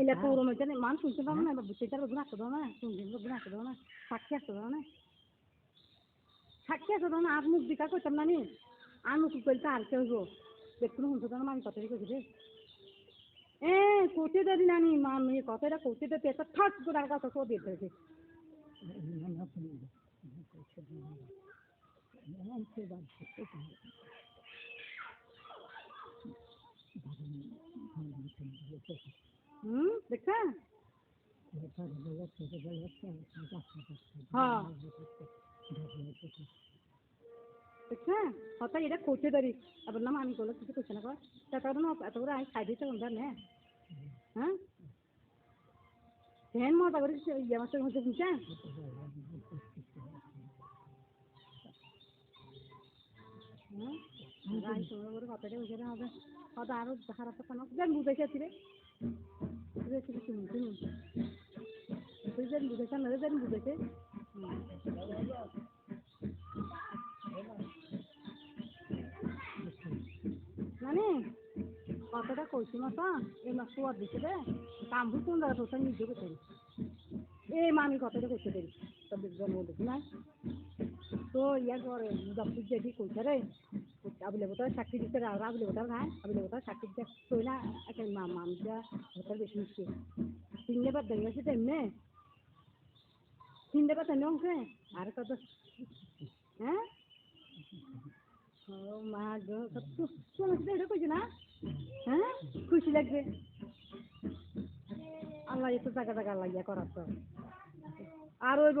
ಇಲ್ಲ ಕೌರ ಮೈತಾನೆ ಮಾನ್ ಕುಂತಿದ್ದಾವ ನಾ ಬಿಟ್ಟಿದ್ದಾರ ಬದನ ಹಾಕದವನ ಕುಂತಿದ್ದ ಬದನ ಹಾಕದವನ ಸಾಕ್ಷಿ ಹಾಕದವನ ಸಾಕ್ಷಿ ಹಾಕದವನ ಆಗ ಮುಗ್ ಬಿಕ್ಕಾಕೋತಾರ ನಾನಿ ಆ ಮುಗ್ ಕೊಯ್ತಾ ಆರ್ಕೇವ್ರು ಬೆಕ್ಕನು ಹುಂಚದವನ ಮಾನ್ ಕತ್ತರಿ ಹೋಗಿದೆ ಏ ಕೂತಿದ್ರಿ ನಾನಿ ಮಾಮ್ ಈ ಕತೆಲ್ಲ ಕೂತಿದ್ದ ಪೇಸ ಥಾಕ್ ಗುಡಾಗ ಕಸೋದಿದ್ರಿ ನನ್ನ হুম দেখছেন হ্যাঁ। দেখছেন হঠাৎ এটা করতে পারি বললাম আমি বলে কিছু করছে না টাকা না এত করে আমি খাই দিতে বললাম না। হ্যাঁ? ফ্যান মতো করে ইয়ে মাসের মধ্যে বুঝছেন হ্যাঁ? রায়, তোমার কথাটা বুঝে হবে। কেন আছি রে বুঝেছি শুনি শুনি তুই যেন বুঝেছ না যেন বুঝেছে মানে কথাটা কইছি মতো এই মাস আর দিছে রে কাম ভুতুন দাদা তোর নিজে করতে এই মামি কথাটা করতে দেরি তোর জন্ম দেখি না? তো ইয়ার পরে মুজাফর যেদি কইছে রে রা আবুলে বোতল খায় আবুলে বোতল সাক্ষী দিতে কই না একটা মা মামজা বোতল বেশি মিশছে তিনটে বার দেখে গেছে তেমনে তিনটে বার তেমনি অংশে? আর কত? হ্যাঁ? ও মা এটা না? হ্যাঁ? খুশি লাগবে? আল্লাহ এত টাকা টাকা ইয়া করার তো। আর ওইব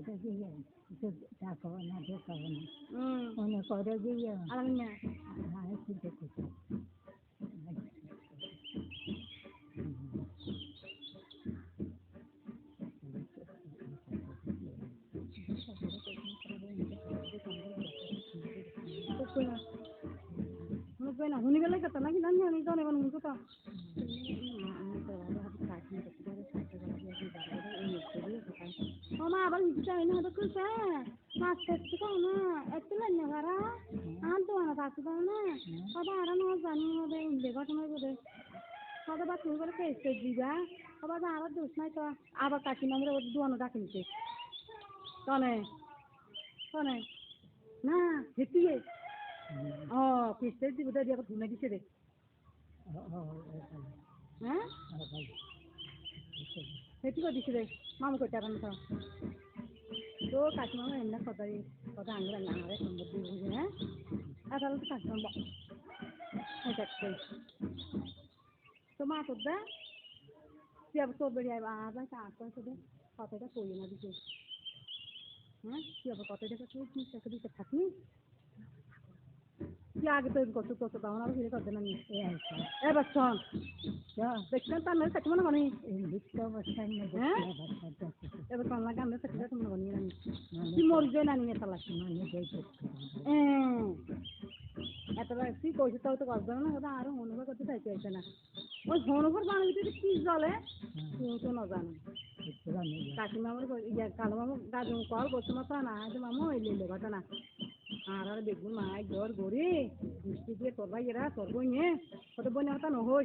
个这样，就他说那就说呢，嗯，我那搞的这样，啊，那还是这个。ᱱᱩᱱᱤ ᱜᱮᱞᱮ ᱠᱟᱛᱷᱟ ᱱᱟᱜ ᱜᱮ ᱱᱟᱜ ᱱᱤᱛᱚᱜ ᱱᱮᱵᱟᱱ ᱢᱩᱱᱠᱩ ᱛᱚ কবে আর না। জানি হবে ইন্দে ঘটনা করে কবে বা তুমি করে কেস দিবা কবে বা আর দোষ নাই তো আবার কাকি নামরে ওর দুয়ানো ডাকে নিতে তনে তনে না হেতিয়ে ও পিসতে দিব তো দিয়া ধুনে দিছে রে। হ্যাঁ? হেতি করে দিছে রে? মামু কইতে পারেন তো। তো কাকিমামা এমনি কথা কথা আঙ্গুর আঙ্গুরে সম্বর দিয়ে বুঝে হ্যাঁ? আর তাহলে তো কাকিমাম এটা তো মা তোর দা? তুই আবার তোর বেরিয়ে আবার কাজ করে তোদের কথাটা কই না দিছে হ্যাঁ? তুই আবার কথাটা তুই তুই টাকা দিতে থাকনি তুই আগে তো কত কত তখন আবার ফিরে করতে না এবার শোন দেখছেন তার মেয়ে কাছে মনে করি। লিপ্ত অবস্থায় হ্যাঁ? এবার কোন লাগে আমরা কাছে মনে করি না। তুই মরবে না নিয়ে চালাস। এতবার তুই কইছে তাও তো করবে না ওটা আরও অনুভব করতে চাইছে না। ওই অনুভব যদি কি জলে? তুই তো না জানো কাকিমা আমার ইয়া কালো মামু দাদু কল বসে মতো না মামু ওই লেলে ঘটনা। আর আর বেগুন মাই জ্বর গড়ি মিষ্টি দিয়ে তোর ভাই এরা তোর বই নিয়ে কত বই হতা নহই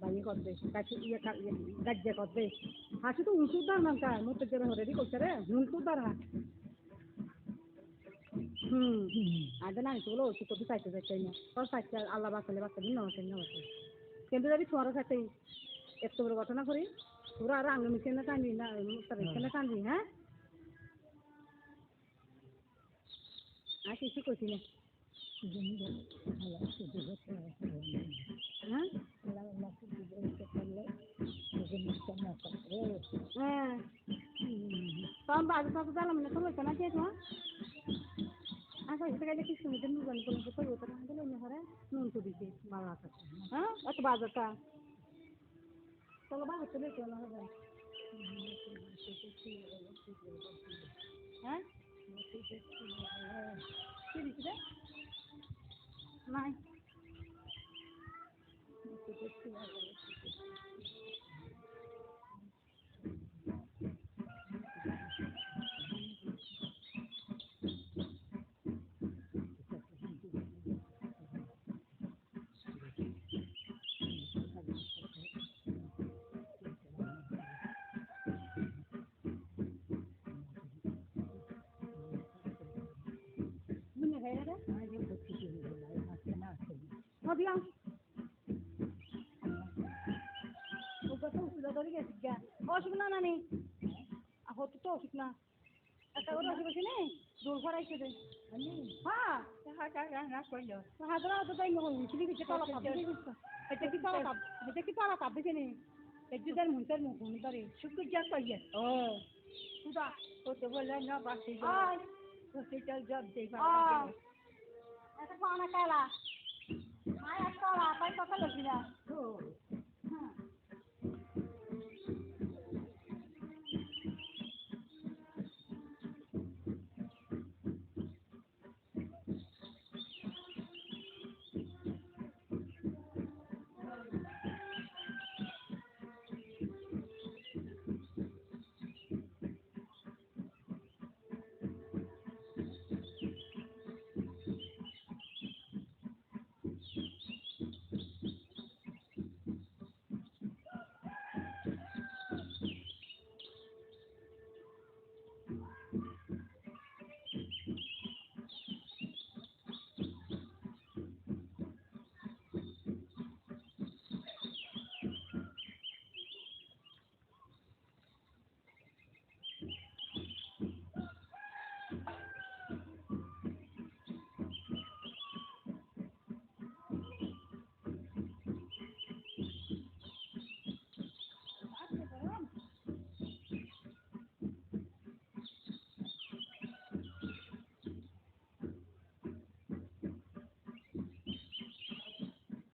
বাইয়ে করবে কাছে ইয়ে গাজ্জা করবে হাসি তো উঁচু দার না কার মতো জোরে হরে দি করছে রে হুঁচু দার হা হুম আগে না বলো তুই চাইতে চাইতে না তোর চাইতে আল্লাহ বাঁচালে না বাঁচালি না বাঁচালি কিন্তু যদি তোমার সাথে এত বড় ঘটনা করি তোরা আর আঙ্গ মিশে না কান্দি না তার এখানে কান্দি হ্যাঁ আর কিছু করছি না। হ্যাঁ? তখন বাজে সাথে দিলাম না তো বলছে না কে তোমার আচ্ছা গেলে কি শুনতে নুন করলে তো করব না। দিলে না ঘরে নুন তো দিছে বাবা হ্যাঁ? এত বাজারটা চলো নাই ধরে অসুখ না নানি হতে তো অসুখ না একটা করে আছে নেই দোল ফরাইছে হ্যাঁ হাজারা তো তাই উঠলি দিছে তলা দিছে এটা কি তলা কাপ এটা কি তলা কাপ দিছে নি একটু মুন্টার মুখ মুন করে শুক্র যা কইয়ে ও সুদা হতে বলে না বাসি আয় হসপিটাল জব দেই ถ้า了盖了，妈呀